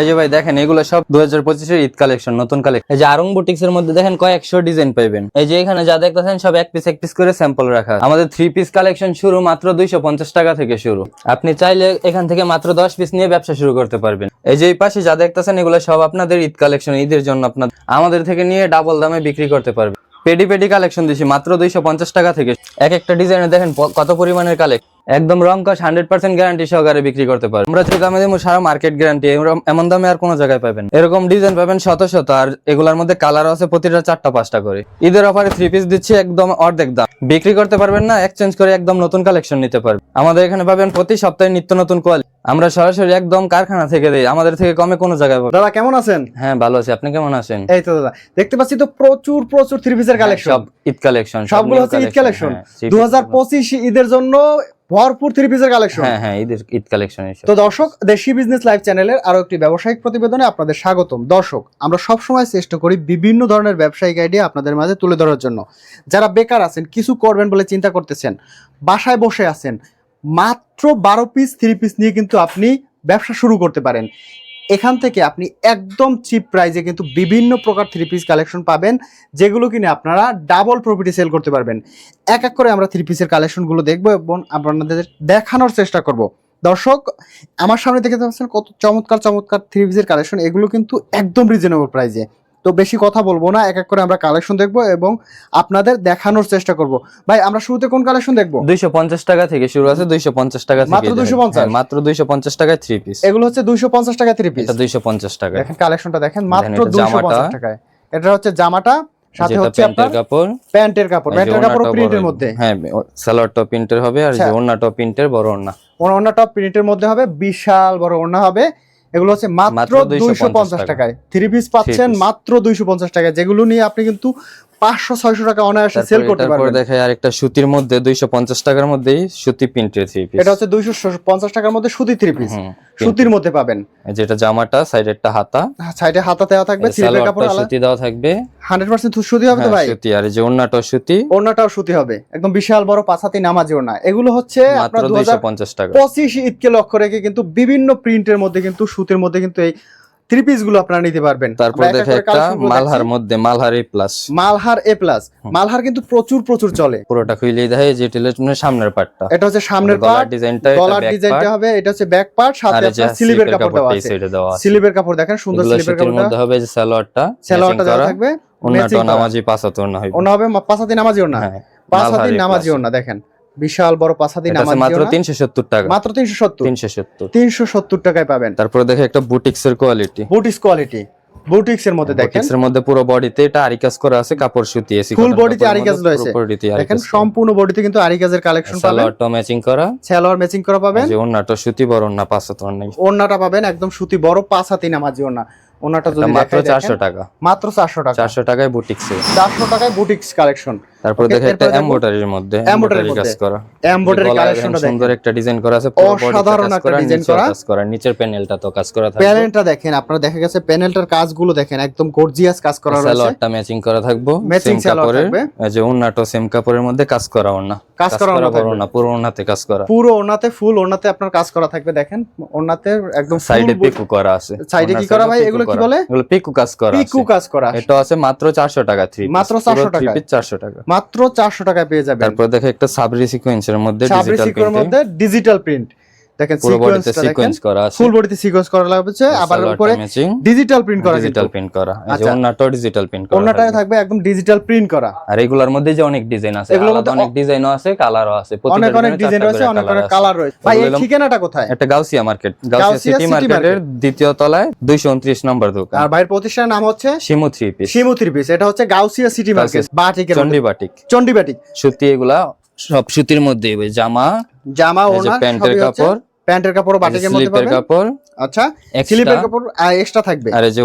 এই যে ভাই দেখেন, এগুলো সব দুই হাজার পঁচিশের ঈদ কালেকশন নতুন কালেকশন এই যে আরং বুটিক্স এর মধ্যে দেখেন কয়েকশো ডিজাইন পাইবেন। এই যে এখানে যা দেখতেছেন, সব এক পিস এক পিস করে স্যাম্পল রাখা। আমাদের থ্রি পিস কালেকশন শুরু মাত্র দুইশো পঞ্চাশ টাকা থেকে শুরু। আপনি চাইলে এখান থেকে মাত্র দশ পিস নিয়ে ব্যবসা শুরু করতে পারবেন। এই যে এই পাশে যা দেখতেছেন, এগুলো সব আপনাদের ঈদ কালেকশন ঈদের জন্য আপনার আমাদের থেকে নিয়ে ডাবল দামে বিক্রি করতে পারবেন। পেডি পেডি কালেকশন দিছি মাত্র দুইশো পঞ্চাশ টাকা থেকে। এক একটা ডিজাইনে দেখেন কত পরিমাণের কালেক্ট একদম রং কস হান্ড্রেড পার্সেন্ট গ্যারান্টি সহকারে বিক্রি করতে পারবেন। আমরা যে দামে দেবো সারা মার্কেট গ্যারান্টি এমন দামে আর কোনো জায়গায় পাবেন এরকম ডিজাইন পাবেন শত শত আর এগুলোর মধ্যে কালার আছে প্রতিটা চারটা পাঁচটা করে। ঈদের অফারে থ্রি পিস দিচ্ছি একদম অর্ধেক দাম। বিক্রি করতে পারবেন না এক্সচেঞ্জ করে একদম নতুন কালেকশন নিতে পারবেন। আমাদের এখানে পাবেন প্রতি সপ্তাহে নিত্য নতুন কোয়ালিটি আমরা সরাসরি একদম কারখানা থেকে দিই আমাদের থেকে কমে কোনো জায়গায় পাবেন দাদা কেমন আছেন? হ্যাঁ ভালো আছি। আপনি কেমন আছেন? এই তো দাদা দেখতে পাচ্ছি তো প্রচুর প্রচুর থ্রি পিসের কালেকশন সব ঈদ কালেকশন সবগুলো হচ্ছে ঈদ কালেকশন হ্যাঁ, দু হাজার পঁচিশ ঈদের জন্য ভরপুর থ্রি পিসের কালেকশন হ্যাঁ হ্যাঁ ঈদের ঈদ কালেকশন তো দর্শক দেশি বিজনেস লাইভ চ্যানেলের আরও একটি ব্যবসায়িক প্রতিবেদনে আপনাদের স্বাগতম। দর্শক আমরা সব সময় চেষ্টা করি বিভিন্ন ধরনের ব্যবসায়িক আইডিয়া আপনাদের মাঝে তুলে ধরার জন্য। যারা বেকার আছেন কিছু করবেন বলে চিন্তা করতেছেন বাসায় বসে আছেন মাত্র বারো পিস থ্রি পিস নিয়ে কিন্তু আপনি ব্যবসা শুরু করতে পারেন। এখান থেকে আপনি একদম চিপ প্রাইজে কিন্তু বিভিন্ন প্রকার থ্রি পিস কালেকশন পাবেন, যেগুলো কিনে আপনারা ডাবল প্রফিটে সেল করতে পারবেন। এক এক করে আমরা থ্রি পিসের কালেকশনগুলো দেখব এবং আপনাদের দেখানোর চেষ্টা করব। দর্শক, আমার সামনে দেখে পাচ্ছেন কত চমৎকার চমৎকার থ্রি পিসের কালেকশন এগুলো কিন্তু একদম রিজনেবল প্রাইজে তো বেশি কথা বলব না এক এক করে আমরা কালেকশন দেখব এবং আপনাদের দেখানোর চেষ্টা করব। ভাই আমরা শুরুতে কোন কালেকশন দেখব? দুইশো পঞ্চাশ টাকা থেকে শুরু আছে দুইশো পঞ্চাশ টাকা মাত্র দুইশো 250? হ্যাঁ, মাত্র দুইশো পঞ্চাশ টাকায় থ্রি পিস এগুলো হচ্ছে দুইশো পঞ্চাশ টাকা থ্রি পিস দুইশো পঞ্চাশ টাকা দেখেন কালেকশনটা দেখেন মাত্র দুইশো। পঞ্চাশ টাকায়। এটা হচ্ছে জামাটা সাথে হচ্ছে আপনার কাপড়। প্যান্টের কাপড়। প্যান্টের কাপড় প্রিন্টের মধ্যে। হ্যাঁ সালোয়ার টপ প্রিন্টের হবে আর যে আচ্ছা। ওড়না টপ প্রিন্টের বড় ওড়না। ওড়না টপ প্রিন্টের মধ্যে হবে বিশাল বড় ওড়না হবে। এগুলো হচ্ছে মাত্র দুইশো পঞ্চাশ টাকায়। থ্রি পিস পাচ্ছেন মাত্র দুইশো পঞ্চাশ টাকায়। যেগুলো নিয়ে আপনি কিন্তু পাঁচশো ছয়শো টাকা অনায়াসে সেল করতে পারবেন। দেখায় আরেকটা সুতির মধ্যে দুইশো পঞ্চাশ টাকার মধ্যেই সুতি প্রিন্টের থ্রি পিস এটা হচ্ছে দুইশো পঞ্চাশ টাকার মধ্যে সুতি থ্রি পিস সুতির মধ্যে পাবেন। যেটা জামাটা সাইডেরটা হাতা। সাইডে হাতা দেওয়া থাকবে কাপড় সুতি দেওয়া থাকবে। হান্ড্রেড পার্সেন্ট সুতি হবে তো হ্যাঁ, ভাই? সুতি আর যে ওড়নাটা সুতি। ওড়নাটাও সুতি হবে। একদম বিশাল বড় পাঁচাতি নামাজি ওড়না। এগুলো হচ্ছে আপনার দুইশো পঞ্চাশ টাকা। পঁচিশ ঈদকে লক্ষ্য রেখে কিন্তু বিভিন্ন প্রিন্টের মধ্যে কিন্তু সুতির মধ্যে কিন্তু এই থ্রি পিসগুলো আপনারা নিতে পারবেন। তারপর দেখে একটা মালহার মধ্যে Malhar A plus Malhar A plus Malhar কিন্তু প্রচুর প্রচুর চলে। পুরোটা খুইলেই দেখে যে টেলের সামনের পার্টটা এটা হচ্ছে সামনের গলার পার্ট ডিজাইনটা গলার ডিজাইনটা হবে এটা হচ্ছে ব্যাক পার্ট সাথে আপনার স্লিভের কাপড় দেওয়া আছে। স্লিভের কাপড় দেখেন সুন্দর স্লিভের কাপড় মধ্যে হবে যে সালোয়ারটা সেলোয়ারটা দেওয়া থাকবে করা। নামাজি পাঁচাতো না হবে ওনা হবে পাঁচাতি নামাজি ওনা হ্যাঁ পাঁচাতি মালহার A নামাজি plus। ওনা দেখেন। বিশাল বড় এটা আছে মাত্র ওনা তিনশো সত্তর টাকা। মাত্র তিনশো সত্তর। তিনশো সত্তর। তিনশো সত্তর টাকায় পাবেন। তারপরে দেখে একটা বুটিক্স এর কোয়ালিটি বুটিক্স কোয়ালিটি বুটিক্স এর মধ্যে দেখেন। বুটিক্স এর মধ্যে পুরো বডিতে এটা আরি কাজ করা আছে কাপড় সুতি এসি Full body তে আরি কাজ রয়েছে। দেখেন সম্পূর্ণ বডিতে কিন্তু আরি কাজের কালেকশন পাবেন। সালোয়ারটা ম্যাচিং করা। সালোয়ার ম্যাচিং করা পাবেন। যে ওন্নাটা সুতি বড় ওন্না পাঁচাতো নাই ওড়নাটা পাবেন একদম সুতি বড় পাঁচ হাতি নামাজি ওড়না। ওড়নাটা যদি মাত্র দেখাই চারশো দেখেন, টাকা। মাত্র চারশো টাকা। চারশো টাকায় বুটিক্স। চারশো টাকায় বুটিক্স কালেকশন তারপর Okay, দেখে একটা। এমব্রয়ডারির মধ্যে এমব্রয়ডারি কাজ করা এমব্রয়ডারি গলায় কালেকশনটা দেখেন সুন্দর একটা ডিজাইন করা আছে পুরো অসাধারণ কাজ একটা করা, design করা। কাজ করা নিচের প্যানেলটা তো কাজ করা থাকবে প্যানেলটা দেখেন আপনারা দেখা গেছে প্যানেলটার কাজগুলো দেখেন একদম গর্জিয়াস কাজ করা রয়েছে সালোয়ারটা ম্যাচিং করা থাকব সেম সালোয়ার থাকবে। যে ওন্নাটা সেম কাপড়ের মধ্যে কাজ করা ওন্না কাজ করা থাকবে। পুরো ওন্নাতে কাজ করা পুরো ওড়নাতে ফুল ওড়নাতে আপনার কাজ করা থাকবে দেখেন ওড়নাতে একদম সাইডে পিকু করা আছে সাইডে কি করা ভাই? এগুলো কি বলে? এগুলো পিকু কাজ করা পিকু কাজ করা এটা আছে মাত্র 400 টাকা থ্রি মাত্র 400 টাকায়। চারশো টাকা মাত্র চারশো টাকায় পেয়ে যাবেন। তারপর দেখে একটা সাবরি সিকোয়েন্সের মধ্যে সাবরি ডিজিটাল সিকোয়ের মধ্যে ডিজিটাল প্রিন্ট দেখেন সিকোয়েন্স করা আছে। ফুল বডিতে সিকোয়েন্স করা লাগছে আবার উপরে ডিজিটাল প্রিন্ট করা ডিজিটাল প্রিন্ট করা। এই যে আচ্ছা। ডিজিটাল প্রিন্ট করা থাকবে। একদম ডিজিটাল প্রিন্ট করা। আর এগুলোর মধ্যে যে অনেক ডিজাইন আছে আলাদা অনেক ডিজাইনও আছে কালারও আছে। অনেক অনেক ডিজাইন রয়েছে অনেক অনেক কালার রয়েছে। ভাই এই ঠিকানাটা কোথায়? একটা গাউসিয়া মার্কেট গাউসিয়া সিটি মার্কেটের দ্বিতীয় তলায় দুইশো উনত্রিশ নম্বর দোকান। আর ভাইয়ের প্রতিষ্ঠানের নাম হচ্ছে Shimu three piece Shimu three piece এটা হচ্ছে গাউসিয়া সিটি মার্কেট বাটিকের মধ্যে। চন্ডি বাটিক। চন্ডিবাটিক সুতি এগুলা সব সুতির মধ্যে জামা জামা এই প্যান্টের কাপড় প্যান্টের কাপড় বাটিকের মধ্যে পাবেন। কাপড় আচ্ছা। স্লিপের কাপড় এক্সট্রা থাকবে। আর যে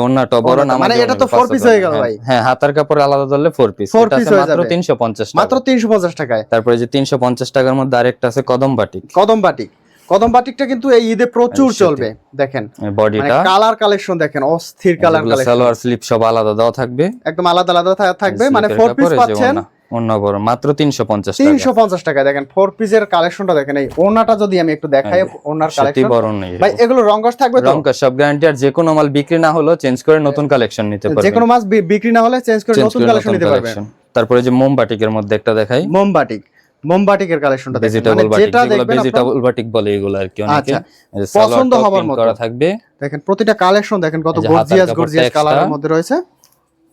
মানে এটা তো টাকা। হয়ে গেল হ্যাঁ, ভাই। হ্যাঁ হাতার কাপড় আলাদা ধরলে ফোর পিস এটা মাত্র যাবে। তিনশো পঞ্চাশ মাত্র তিনশো পঞ্চাশ টাকায়। তারপরে যে তিনশো পঞ্চাশ টাকার মধ্যে আরেকটা আছে কদম বাটিক। কদম বাটিক। কদম বাটিকটা কিন্তু এই ঈদে প্রচুর চলবে দেখেন। বডিটা কালার কালেকশন দেখেন অস্থির কালার কালেকশন সালোয়ার স্লিপ সব আলাদা দেওয়া থাকবে। একদম আলাদা আলাদা থাকবে মানে পিস পাচ্ছেন। অন্য বড় মাত্র তিনশো পঞ্চাশ টাকা। তিনশো পঞ্চাশ টাকা দেখেন ফোর পিসের কালেকশনটা দেখেন এই ওনাটা যদি আমি একটু দেখাই ওনার কালেকশন বড় নেই। ভাই এগুলো থাকবে তো? সব গ্যারান্টি আর যে কোনো মাল বিক্রি না হলো চেঞ্জ করে নতুন কালেকশন নিতে যে কোনো বি- বিক্রি না হলে চেঞ্জ করে নতুন কালেকশন নিতে পারবেন। তারপরে যে মোমবাটিকের মধ্যে একটা দেখাই। মোমবাটিক। মোমবাটিকের কালেকশনটা দেখেন। মানে যেটা দেখবেন ভেজিটেবল বাটিক বলে এগুলো আর কি অনেকে। আচ্ছা, পছন্দ হবার মতো। করা থাকবে। দেখেন প্রতিটা কালেকশন দেখেন কত গর্জিয়াস গর্জিয়াস। কালারের মধ্যে রয়েছে।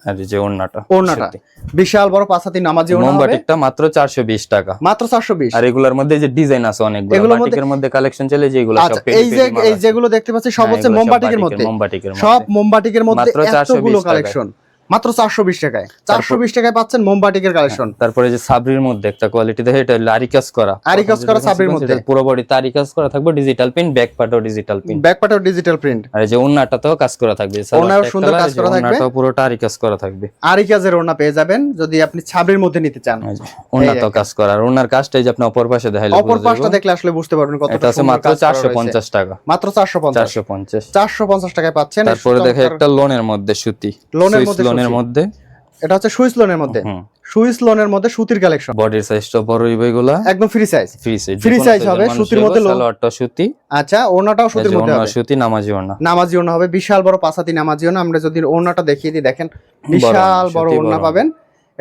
আর যে ওড়নাটা। ওড়নাটা। বিশাল বড় পাঁচাতি নামাজি ওড়না হবে। মোমবাটিকটা মাত্র চারশো বিশ টাকা। মাত্র চারশো বিশ। আর এগুলোর মধ্যে যে ডিজাইন আছে অনেকগুলো এগুলোর মধ্যে- কালেকশন চলে যেগুলো সব আচ্ছা এই যে এই যেগুলো দেখতে পাচ্ছি সব হ্যাঁ, হচ্ছে মোমবাটিকের মধ্যে। মোমবাটিকের সব মধ্যে। মোমবাটিকের মধ্যে চারশো 420 এতগুলো কালেকশন মাত্র চারশো বিশ টাকায়। চারশো বিশ টাকায় পাচ্ছেন মোমবাটিকের কালেকশন। তারপরে যে সাবরির মধ্যে একটা কোয়ালিটি দেখে এটা হলো কাজ করা। আরি কাজ করা সাবরির মধ্যে। পুরো বডিতে আরি কাজ করা থাকবে ডিজিটাল পিন ব্যাক পার্টও ডিজিটাল পিন ব্যাক পার্টেও ডিজিটাল প্রিন্ট আর এই যে ওন্নাটাতেও কাজ করা থাকবে ওড়নাও সুন্দর কাজ করা থাকবে। ওন্নাটাও পুরোটা আরি কাজ করা থাকবে। আরি কাজের ওড়না পেয়ে যাবেন যদি আপনি ছাবরির মধ্যে নিতে চান। যে ওন্নাটাও কাজ করা। আর ওনার কাজটা যে আপনি অপর পাশে দেখাইলে অপর পাশটা দেখলে আসলে বুঝতে পারবেন কত এটা আছে মাত্র চারশো পঞ্চাশ টাকা। মাত্র চারশো পঞ্চাশ। চারশো পঞ্চাশ। চারশো পঞ্চাশ টাকায় পাচ্ছেন। তারপরে দেখে একটা লোনের মধ্যে সুতি। লোনের মধ্যে লোনের মধ্যে? এটা হচ্ছে সুইস লোনের মধ্যে। সুইস লোনের মধ্যে সুতির কালেকশন। বডির সাইজটা বড় হইবে এগুলা। একদম free size free size free size হবে, সুতির মধ্যে লোন। সালোয়ারটা সুতি। আচ্ছা ওড়নাটাও সুতির মধ্যে হবে। সুতি নামাজি ওনা নামাজি ওড়না হবে বিশাল বড় পাঁচাতি নামাজি ওড়না। আমরা যদি ওড়নাটা দেখিয়ে দিই দেখেন বিশাল বড় ওনা ওড়না পাবেন।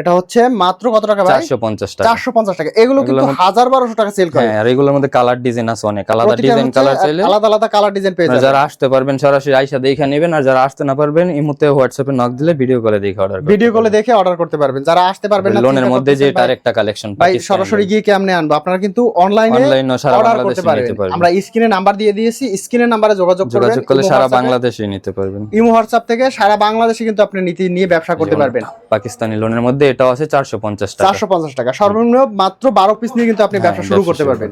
এটা হচ্ছে মাত্র কত টাকা ভাই? চারশো পঞ্চাশ টাকা। চারশো পঞ্চাশ টাকা। এগুলো কিন্তু এগুলোর হাজার বারোশো টাকা সেল করে। হ্যাঁ আর এগুলোর মধ্যে কালার ডিজাইন আছে অনেক। আলাদা ডিজাইন কালার চাইলে আলাদা আলাদা কালার ডিজাইন পেয়ে যাবেন। যারা আসতে পারবেন সরাসরি আইসা দেখে নেবেন আর যারা আসতে না পারবেন হোয়াটসঅ্যাপে নক দিলে ভিডিও কলে দেখে অর্ডার ভিডিও কলে দেখে অর্ডার করতে পারবেন। যারা আসতে পারবেন না লোনের মধ্যে যে ভাই, একটা কালেকশন ভাই সরাসরি গিয়ে কেমনে আনব? আপনারা কিন্তু অনলাইনে অনলাইন সারা বাংলাদেশে নিতে পারবেন। আমরা স্ক্রিনে নাম্বার দিয়ে দিয়েছি স্ক্রিনের নাম্বারে যোগাযোগ করবেন। যোগাযোগ করলে সারা বাংলাদেশে নিতে পারবেন। ইমো হোয়াটসঅ্যাপ থেকে সারা বাংলাদেশে কিন্তু আপনি নীতি নিয়ে ব্যবসা করতে পারবেন। পাকিস্তানি লোনের মধ্যে এটাও আছে টাকা। সর্বনিম্ন মাত্র বারো পিস নিয়ে কিন্তু আপনি হ্যাঁ, ব্যবসা শুরু করতে পারবেন।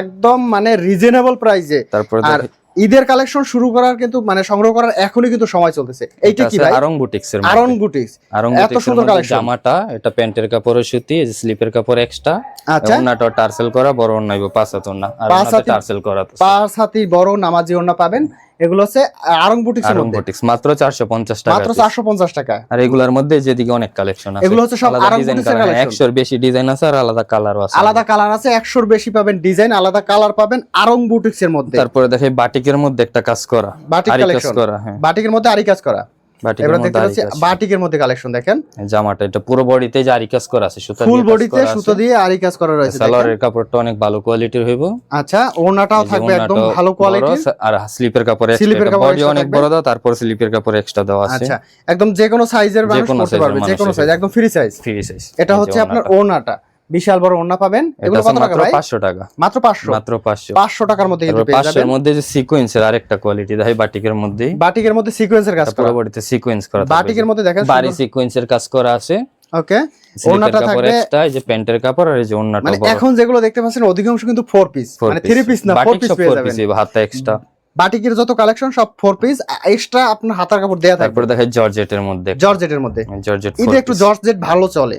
একদম মানে রিজনেবল প্রাইসে তারপরে আর ঈদের কালেকশন শুরু করার কিন্তু মানে সংগ্রহ করার এখনই কিন্তু সময় চলতেছে। এইটা কি ভাই? আরং বুটিক্স এর আরন বুটিক্স আরং এত সুন্দর collection। জামাটা এটা প্যান্টের কাপড়ের সুতি এই স্লিপের কাপড় এক্সট্রা আচ্ছা। ওন্নাটা টার্সেল করা বড় ওন্না পাঁচ হাত ওন্না আর ওন্নাতে টার্সেল করা পাঁচ হাতি বড় নামাজি ওড়না পাবেন। এগুলো হচ্ছে আরং বুটিক্স আরং বুটিক্স মাত্র চারশো পঞ্চাশ টাকা মাত্র piece। চারশো পঞ্চাশ টাকা। আর এগুলার মধ্যে যেদিকে অনেক কালেকশন আছে এগুলো হচ্ছে সব আরং বুটিক্সের কালেকশন collection। একশোর বেশি ডিজাইন আছে আর আলাদা কালারও আছে। আলাদা কালার আছে একশোর বেশি পাবেন ডিজাইন আলাদা কালার পাবেন আরং বুটিক্স এর মধ্যে। তারপরে দেখে বাটিকের মধ্যে একটা কাজ করা বাটিক কালেকশন করা হ্যাঁ। বাটিকের মধ্যে আরি কাজ করা। এবার মধ্যে দেখতে পাচ্ছি বাটিকের মধ্যে কালেকশন দেখেন। জামাটা এটা পুরো বডিতে আরি কাজ করা আছে সুতা ফুল বডিতে সুতো দিয়ে আরি কাজ করা রয়েছে। সালোয়ারের কাপড়টা অনেক ভালো কোয়ালিটির হইব। আচ্ছা ওড়নাটাও থাকবে একদম ভালো কোয়ালিটির আর স্লিপের কাপড় স্লিপের বডি অনেক বড় দাও তারপর স্লিপের কাপড় এক্সট্রা দেওয়া আছে। আচ্ছা একদম যে কোনো সাইজের মানুষ যেকোনো পারবে যে কোনো সাইজ একদম ফ্রি সাইজ ফ্রি সাইজ এটা হচ্ছে আপনার ওড়নাটা। বিশাল বড় ওড়না পাবেন। এগুলো কত টাকা ভাই? পাঁচশো টাকা। মাত্র পাঁচশো? মাত্র পাঁচশো। পাঁচশো টাকার মধ্যে কিন্তু পেয়ে যাবেন। মধ্যে যে সিকোয়েন্সের আরেকটা কোয়ালিটি দেখাই বাটিকের মধ্যে বাটিকের মধ্যে সিকোয়েন্সের কাজ করা। পুরো বডিতে সিকোয়েন্স করা বাটিকের মধ্যে দেখেন বাড়ি সিকোয়েন্সের কাজ করা আছে। ওকে। কাপড় থাকবে এক্সট্রা এই যে প্যান্টের কাপড় আর এই যে ওন্নাটা মানে এখন যেগুলো দেখতে পাচ্ছেন অধিকাংশ কিন্তু ফোর পিস মানে piece। থ্রি পিস না ফোর বাটিক পিস সব পেয়ে যাবেন। piece-ই, হাতটা এক্সট্রা বাটিকের যত কালেকশন সব ফোর পিস এক্সট্রা আপনার হাতার কাপড় দেয়া থাকবে। তারপরে দেখাই জর্জেটের মধ্যে জর্জেটের মধ্যে। জর্জেট এটা একটু জর্জেট ভালো চলে।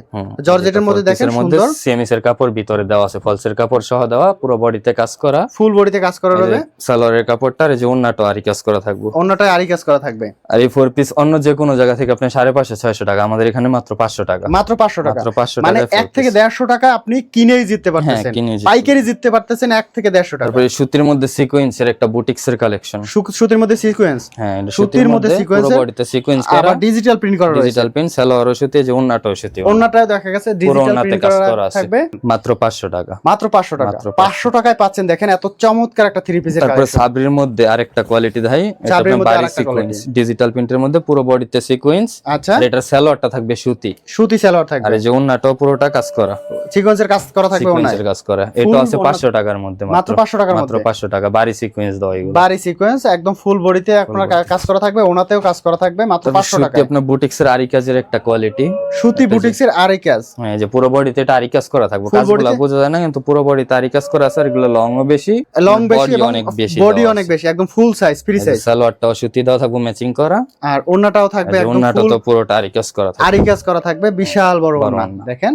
জর্জেটের মধ্যে দেখেন সুন্দর। সেমিসের কাপড় ভিতরে দেওয়া আছে ফলসের কাপড় সহ দেওয়া পুরো বডিতে কাজ করা। ফুল বডিতে কাজ করা রবে। সালোয়ারের কাপড়টা আর যে ওন্নাটা আরি কাজ করা থাকবে। অন্যটায় আরি কাজ করা থাকবে। আর এই ফোর পিস অন্য যে কোনো জায়গা থেকে আপনি সাড়ে পাঁচশো ছয়শো টাকা আমাদের এখানে মাত্র পাঁচশো টাকা। মাত্র পাঁচশো টাকা। মাত্র পাঁচশো মানে টাকা এক থেকে দেড়শো টাকা আপনি কিনেই জিততে পারতেছেন। কিনে জিততে পাইকারি জিততে পারতেছেন এক থেকে দেড়শো টাকা। তারপরে সুতির মধ্যে সিকোয়েন্সের একটা বুটিক্স এর কালেকশন সুতির মধ্যে সিকোয়েন্স হ্যাঁ সুতির মধ্যে পুরো বডিতে সিকোয়েন্স করা। আবার ডিজিটাল প্রিন্ট করা রয়েছে। ডিজিটাল পিন সালোয়ারও সুতি যে ওন্নাটাও সুতি অন্যটায় দেখা গেছে ডিজিটাল প্রিন্ট করা থাকবে। মাত্র পাঁচশো টাকা। মাত্র পাঁচশো টাকা। মাত্র 500 টাকায় পাচ্ছেন দেখেন এত চমৎকার একটা থ্রি পিসের তারপরে সাবরির মধ্যে আরেকটা কোয়ালিটি দেখাই। এটা বাড়ি সিকোয়েন্স ডিজিটাল প্রিন্টের মধ্যে পুরো বডিতে সিকোয়েন্স আচ্ছা। এটার সালোয়ারটা থাকবে সুতি। সুতি সালোয়ার থাকবে। আর যে ওন্নাটাও পুরোটা কাজ করা। সিকোয়েন্সের কাজ করা থাকবে ওনায় কাজ করা। এটা আছে ওন্না- পাঁচশো টাকার মধ্যে মাত্র পাঁচশো টাকার মাত্র মধ্যে। পাঁচশো টাকা। বাড়ি সিকোয়েন্স দেওয়া এগুলো। বাড়ি সিকোয়েন্স একদম ফুল বডিতে আপনার কাজ করা থাকবে ওনাতেও কাজ করা থাকবে মাত্র তারপর পাঁচশো টাকা সুতি আপনার বুটিক্স এর আরি কাজের একটা কোয়ালিটি সুতি বুটিক্স এর আড়াই কাজ। হ্যাঁ যে পুরো বডিতে এটা আরি কাজ করা থাকবে। কাজগুলো বোঝা যায় না কিন্তু পুরো বডিতে আরি কাজ করা আছে আর এগুলো লং ও বেশি লং বেশি এবং অনেক বেশি বডি অনেক বেশি একদম ফুল সাইজ ফ্রি সাইজ সালোয়ারটাও সুতি দেওয়া থাকবে ম্যাচিং করা। আর ওন্নাটাও থাকবে একদম ওন্নাটা তো পুরোটা আরি কাজ করা থাকবে। আড়াই কাজ করা থাকবে বিশাল বড় ওন্না। দেখেন?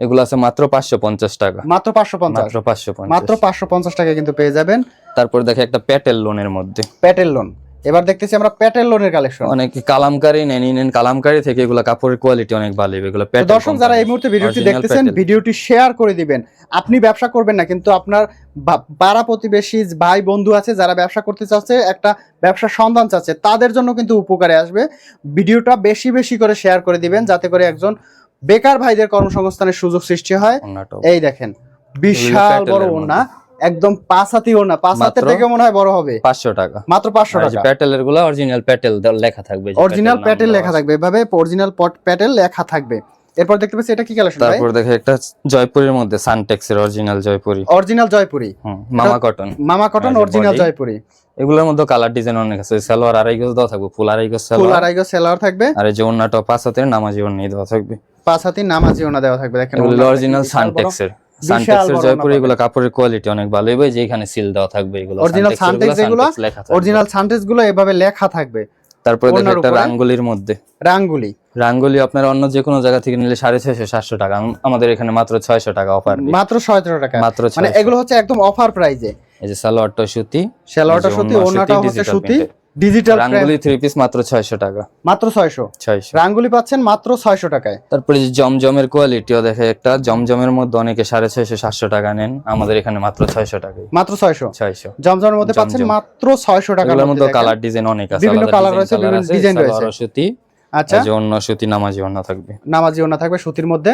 এগুলো আছে মাত্র পাঁচশো পঞ্চাশ টাকা। মাত্র পাঁচশো পঞ্চাশ। মাত্র পাঁচশো মাত্র পাঁচশো পঞ্চাশ টাকা কিন্তু পেয়ে যাবেন। তারপর দেখে একটা প্যাটেল লোনের মধ্যে। Petal lawn. এবার দেখতেছি আমরা প্যাটেল লোনের কালেকশন। অনেকে কালামকারি নেন নেন কালামকারি থেকে এগুলো কাপড়ের কোয়ালিটি অনেক ভালো এগুলো প্যাটেল দর্শক যারা এই মুহূর্তে ভিডিওটি দেখতেছেন ভিডিওটি শেয়ার করে দিবেন। আপনি ব্যবসা করবেন না কিন্তু আপনার পাড়া প্রতিবেশী ভাই বন্ধু আছে যারা ব্যবসা করতে চাচ্ছে একটা ব্যবসার সন্ধান চাচ্ছে তাদের জন্য কিন্তু উপকারে আসবে। ভিডিওটা বেশি বেশি করে শেয়ার করে দিবেন যাতে করে একজন বেকার ভাইদের কর্মসংস্থানের সুযোগ সৃষ্টি হয়। এই দেখেন বিশাল বড় ওনা একদম পাঁচ হাতি ওনা পাঁচ হাতের মাত্র থেকে মনে হয় বড় হবে। পাঁচশো টাকা। মাত্র পাঁচশো আর এই যে টাকা প্যাটেলেরগুলো অরিজিনাল প্যাটেল লেখা থাকবে। অরিজিনাল প্যাটেল লেখা থাকবে। এভাবে অরিজিনাল পট প্যাটেল লেখা থাকবে। এরপর দেখতে পাচ্ছি এটা কি কালেকশন ভাই? তারপর দেখে একটা জয়পুরের মধ্যে সানটেক্স এর অরিজিনাল জয়পুরি। অরিজিনাল জয়পুরি। মামা কটন মামা কটন অরিজিনাল জয়পুরি। এগুলোর মধ্যে কালার ডিজাইন অনেক আছে। সালোয়ার আড়াই গজ দেওয়া থাকবে ফুল আড়াই গজ সালোয়ার। আড়াই গজ সেলার থাকবে। আর এই যে অন্যটা পাঁচ হাতের নামাজি দেওয়া থাকবে। পাঁচ হাতি নামাজি ওনা দেওয়া থাকবে দেখেন অরিজিনাল। সানটেক্স সানটেক্স এর। বড় জয়পুরি এগুলো কাপড়ের কোয়ালিটি অনেক ভালো। হবে যে এখানে সিল দেওয়া থাকবে এগুলো Suntex Suntex এগুলো, অরিজিনাল সানটেসগুলো এভাবে লেখা থাকবে। তারপরে দেখে ওনার একটা রাঙ্গুলির মধ্যে। রাঙ্গুলি। রাঙ্গুলি আপনার অন্য যে কোনো জায়গা থেকে নিলে সাড়ে ছয়শো সাতশো টাকা। আমাদের এখানে মাত্র ছয়শো টাকা অফার মাত্র সতেরো টাকা। মাত্র মানে এগুলো হচ্ছে একদম অফার প্রাইজে এই যে সালোয়ারটা সুতি সেলোয়ারটা সুতি ওনাটা হচ্ছে সুতি। ডিজিটাল রাঙ্গুলি থ্রি পিস মাত্র ছয়শো টাকা। মাত্র ছয়শো? ছয়শো। রাঙ্গুলি পাচ্ছেন মাত্র ছয়শো টাকায়। তারপরে যে জমজমের কোয়ালিটিও দেখে একটা জমজমের মধ্যে অনেকে সাড়ে ছয়শো সাতশো টাকা নেন। আমাদের এখানে মাত্র ছয়শো টাকায়। মাত্র ছয়শো? ছয়শো। জমজমের মধ্যে পাচ্ছেন মাত্র ছয়শো টাকার মধ্যে কালার ডিজাইন অনেক আছে বিভিন্ন design রয়েছে, বিভিন্ন design রয়েছে। সুতি আচ্ছা। যে অন্য সুতি নামাজি অন্য থাকবে। নামাজি ওনা থাকবে সুতির মধ্যে।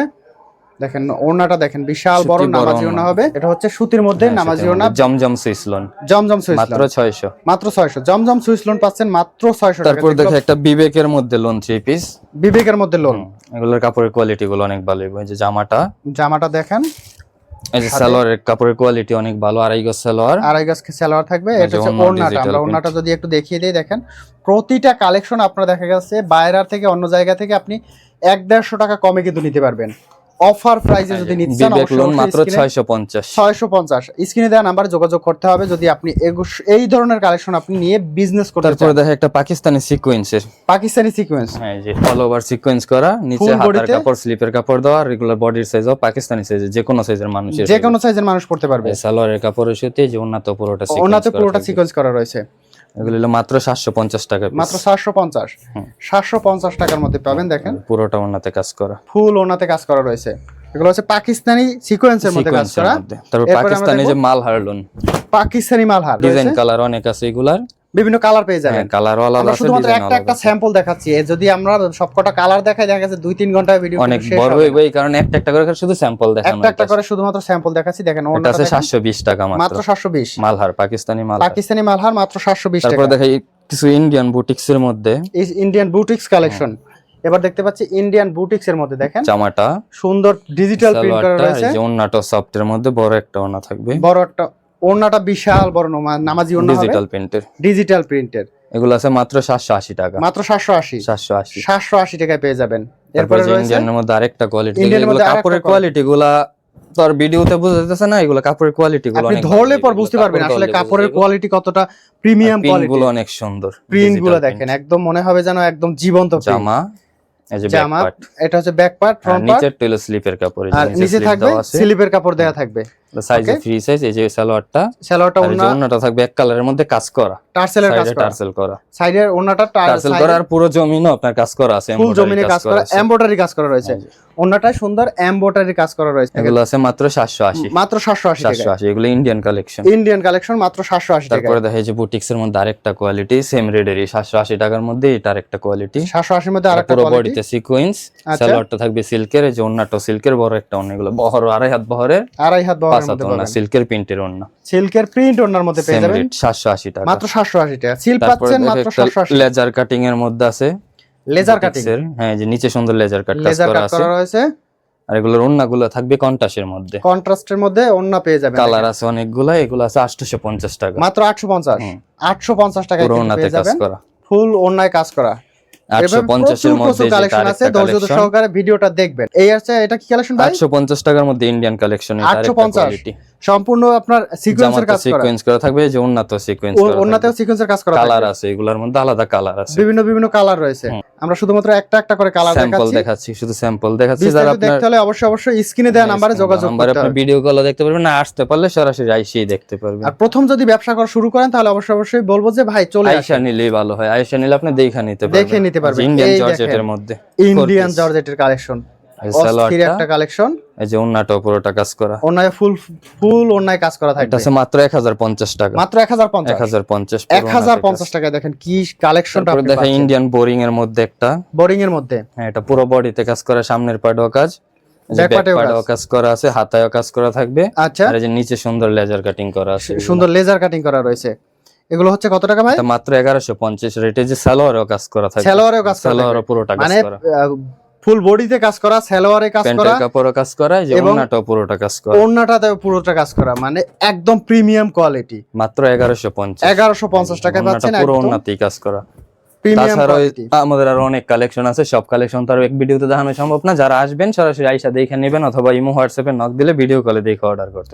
দেখেন ওনাটা দেখেন বিশাল বড় নামাজি ওড়না। হবে। এটা হচ্ছে সুতির মধ্যে হ্যাঁ, নামাজি মধ্যে। জমজম সুইসলন জমজম সুইস মাত্র ছয়শো। মাত্র ছয়শো। জমজম সুইস লোন পাচ্ছেন মাত্র ছয়শো টাকা। তারপর দেখে একটা বিবেকের মধ্যে লোন থ্রি পিস বিবেকের মধ্যে লোন। এগুলোর কাপড়ের কোয়ালিটি গুলো অনেক ভালো। এই যে জামাটা। জামাটা দেখেন। এই যে সালোয়ারের কাপড়ের কোয়ালিটি অনেক ভালো। আড়াই গজ সালোয়ার। আড়াই গাছ সালোয়ার থাকবে? এটা হচ্ছে ওড়না ওড়নাটা। আমরা ওড়নাটা যদি একটু দেখিয়ে দিই দেখেন প্রতিটা কালেকশন আপনার দেখা গেছে বাইরের থেকে অন্য জায়গা থেকে আপনি এক দেড়শো টাকা কমে কিন্তু নিতে পারবেন। অফার প্রাইসে যদি নিতে চান লোন মাত্র ছয়শো পঞ্চাশ। ছয়শো পঞ্চাশ। স্ক্রিনে দেওয়া নাম্বারে যোগাযোগ করতে হবে। যদি আপনি এই ধরনের কালেকশন আপনি নিয়ে বিজনেস করতে চান। তারপরে দেখে একটা পাকিস্তানি সিকোয়েন্সের পাকিস্তানি সিকোয়েন্স হ্যাঁ যে অল ওভার সিকোয়েন্স করা নিচে হাতার? কাপড় স্লিপের কাপড় দেওয়া রেগুলার বডির সাইজ ও পাকিস্তানি সাইজের যে কোনো সাইজের মানুষ যে কোনো সাইজের মানুষ করতে পারবে। সালোয়ারের কাপড়ের সাথে যে উন্নত পুরোটা ওনাতে সিকোয়েন্স পুরোটা সিকোয়েন্স করা রয়েছে। এগুলো হলো মাত্র সাতশো পঞ্চাশ টাকা মাত্র সাতশো পঞ্চাশ। হুম। সাতশো পঞ্চাশ টাকার মধ্যে পাবেন দেখেন। পুরোটা ওনাতে কাজ করা। ফুল ওনাতে কাজ করা রয়েছে। এগুলো হচ্ছে পাকিস্তানি সিকোয়েন্সের মধ্যে কাজ করা। তারপর পাকিস্তানি যে দেখব মাল হারলুন পাকিস্তানি মালহার ডিজাইন কালার অনেক আছে এগুলার। বিভিন্ন কালার পেয়ে যাবেন। হ্যাঁ কালার আলাদা আছে শুধুমাত্র একটা একটা স্যাম্পল দেখাচ্ছি। যদি আমরা সবকটা কালার দেখাই দেখা যাচ্ছে দুই তিন ঘণ্টা ভিডিও অনেক বড় হইবে এই কারণে একটা একটা করে শুধু স্যাম্পল দেখানো একটা একটা করে শুধুমাত্র স্যাম্পল দেখাচ্ছি। দেখেন ওনাটা আছে দেখেন। সাতশো বিশ টাকা মাত্র। মাত্র সাতশো বিশ। মালহার পাকিস্তানি মালহার। পাকিস্তানি মালহার মাত্র সাতশো বিশ তারপর টাকা দেখে কিছু ইন্ডিয়ান বুটিক্স এর মধ্যে। এই ইন্ডিয়ান বুটিক্স কালেকশন এবার দেখতে পাচ্ছি ইন্ডিয়ান বুটিক্স এর মধ্যে দেখেন। জামাটা সুন্দর ডিজিটাল প্রিন্ট করা রয়েছে। ওন্নাটা সফটের মধ্যে বড় একটা ওনা থাকবে। বড় একটা ওড়নাটা বিশাল বড় নোমা- নামাজি ওড়না ডিজিটাল প্রিন্টের ডিজিটাল প্রিন্টের এগুলো আছে মাত্র সাতশো আশি টাকা। মাত্র সাতশো আশি। সাতশো আশি। সাতশো আশি টাকায় পেয়ে যাবেন। এরপরে ইন্ডিয়ানের মধ্যে আরেকটা কোয়ালিটি এগুলো কাপড়ের quality। কোয়ালিটি গুলা তো আর ভিডিওতে বোঝা যাচ্ছে না এগুলো কাপড়ের কোয়ালিটি গুলো আপনি ধরলে পর বুঝতে পারবেন আসলে কাপড়ের কোয়ালিটি কতটা প্রিমিয়াম কোয়ালিটি গুলো অনেক সুন্দর প্রিন্টগুলো দেখেন একদম মনে হবে যেন একদম জীবন্ত। জামা এই যে জামা এটা হচ্ছে ব্যাক পার্ট ফ্রন্ট পার্ট নিচের টুইলো স্লিপের কাপড় আর নিচে থাকবে স্লিপের কাপড় দেয়া থাকবে। সাইজে. ফ্রি সাইজ এই যে সালোয়ারটা সালোয়ারটা ওন্নাটা থাকবে এক কালারের মধ্যে কাজ করা। টার্সেলের কাজ করা। টার্সেল করা। সাইডের ওড়নাটা টার্সেল করা আর পুরো জমিনও আপনার কাজ করা আছে ফুল জমিনে কাজ করা এমব্রয়ডারি কাজ করা রয়েছে। এই সুন্দর এমব্রয়ডারি কাজ করা রয়েছে। এগুলো আছে মাত্র সাতশো আশি। মাত্র সাতশো আশি সাতশো টাকা আশি এগুলো ইন্ডিয়ান কালেকশন ইন্ডিয়ান কালেকশন মাত্র সাতশো আশি টাকা তারপরে দেখা যায় যে বুটিক্স এর মধ্যে আরেকটা কোয়ালিটি সেম রেডেরই সাতশো আশি টাকার মধ্যে এটা আরেকটা কোয়ালিটি সাতশো আশির মধ্যে আরেকটা পুরো বডিতে সিকোয়েন্স আচ্ছা। সালোয়ারটা থাকবে সিল্কের এই যে ওন্নাটা সিল্কের বড় একটা ওন্না এগুলো বহর আড়াই হাত বহরের। আড়াই হাত পাঁচ বহরের হাত মধ্যে ওন্না পাবেন। সিল্কের প্রিন্টের ওন্না সিল্কের প্রিন্ট ওড়নার মধ্যে পেয়ে যাবেন। রেট সাতশো আশি টাকা। মাত্র সাতশো আশি টাকা। সিল পাচ্ছেন মাত্র একটা সাতশো আশি লেজার কাটিং এর মধ্যে আছে। লেজার কাটিং হ্যাঁ যে নিচে সুন্দর লেজার কাট লেজার করা কাট আছে। করা রয়েছে। আর এগুলোর ওন্না গুলো থাকবে কন্টাসের মধ্যে। কন্ট্রাস্টের মধ্যে ওড়না পেয়ে যাবেন কালার আছে অনেকগুলা এগুলো আছে আটশোশো পঞ্চাস টাকা। মাত্র আটশো পঞ্চাশ। হুম। আটশো পঞ্চাশ টাকায় পুরো কিন্তু পেয়ে যাবেন। ফুল ওড়নায় কাজ করা। ভিডিওটা দেখবেন। এই আছে এটা কি কালেকশন ভাই? আটশো পঞ্চাশ টাকার মধ্যে ইন্ডিয়ান কালেকশন 850 কোয়ালিটি সম্পূর্ণ আপনার সিকোয়েন্সের কাজ করা। সিকোয়েন্স করা থাকবে যে উন্নত সিকোয়েন্স ও- ওনাতেও সিকোয়েন্সের কাজ করা কালার আছে এগুলোর মধ্যে আলাদা কালার আছে। বিভিন্ন বিভিন্ন কালার রয়েছে। আমরা শুধুমাত্র একটা একটা করে কালার স্যাম্পল দেখাচ্ছি। দেখাচ্ছি শুধু স্যাম্পল দেখাচ্ছি যারা আপনার দেখতে হলে অবশ্যই অবশ্যই স্ক্রিনে দেওয়া নাম্বারে যোগাযোগ নাম্বারে করতে আপনি ভিডিও কল দেখতে পারবেন না আসতে পারলে সরাসরি আইসেই দেখতে পারবেন। আর প্রথম যদি ব্যবসা করা শুরু করেন তাহলে অবশ্যই অবশ্যই বলব যে ভাই চলে আইসা নিলেই ভালো হয় আইসা নিলে আপনি দেখে নিতে পারবেন। দেখে নিতে পারবেন। ইন্ডিয়ান জর্জেটের মধ্যে ইন্ডিয়ান। জর্জেটের কালেকশন অস্থির একটা কালেকশন। এই যে উন্নাটাও পুরোটা কাজ করা। অন্যায় ফুল ফুল অন্যায় কাজ করা এটা থাকবে। আছে মাত্র এক হাজার পঞ্চাশ টাকা। মাত্র টাকায় দেখেন কি কালেকশনটা তারপরে দেখা ইন্ডিয়ান বোরিং এর মধ্যে একটা। বোরিং এর মধ্যে। হ্যাঁ এটা পুরো বডিতে কাজ করা সামনের পার্টও কাজ। কাজ। করা আছে হাতায়ও কাজ করা থাকবে। আচ্ছা। আর এই যে নিচে সুন্দর লেজার কাটিং করা আছে সুন্দর লেজার কাটিং করা রয়েছে। এগুলো হচ্ছে কত টাকা ভাই? মাত্র এগারোশো পঞ্চাশ রেটে যে সালোয়ারও কাজ করা সালোয়ারেও কাজ করা সালোয়ারও থাকবে। পুরোটা কাজ মানে ফুল বডিতে কাজ করা সালোয়ারে কাজ করা কাপড়ও কাজ করা যে পুরোটা কাজ করা। ওড়নাটাতে পুরোটা কাজ করা মানে একদম প্রিমিয়াম কোয়ালিটি। মাত্র এগারোশো পঞ্চাশ। এগারোশো পঞ্চাশ টাকায় পাচ্ছেন পুরো উন্নতি কাজ করা। তাছাড়া আমাদের আরও অনেক কালেকশন আছে সব কালেকশন তো আর এক ভিডিওতে দেখানো সম্ভব না। যারা আসবেন সরাসরি আইসা দেখে নেবেন অথবা ইমো হোয়াটসঅ্যাপে নক দিলে ভিডিও কলে দেখে অর্ডার করতে।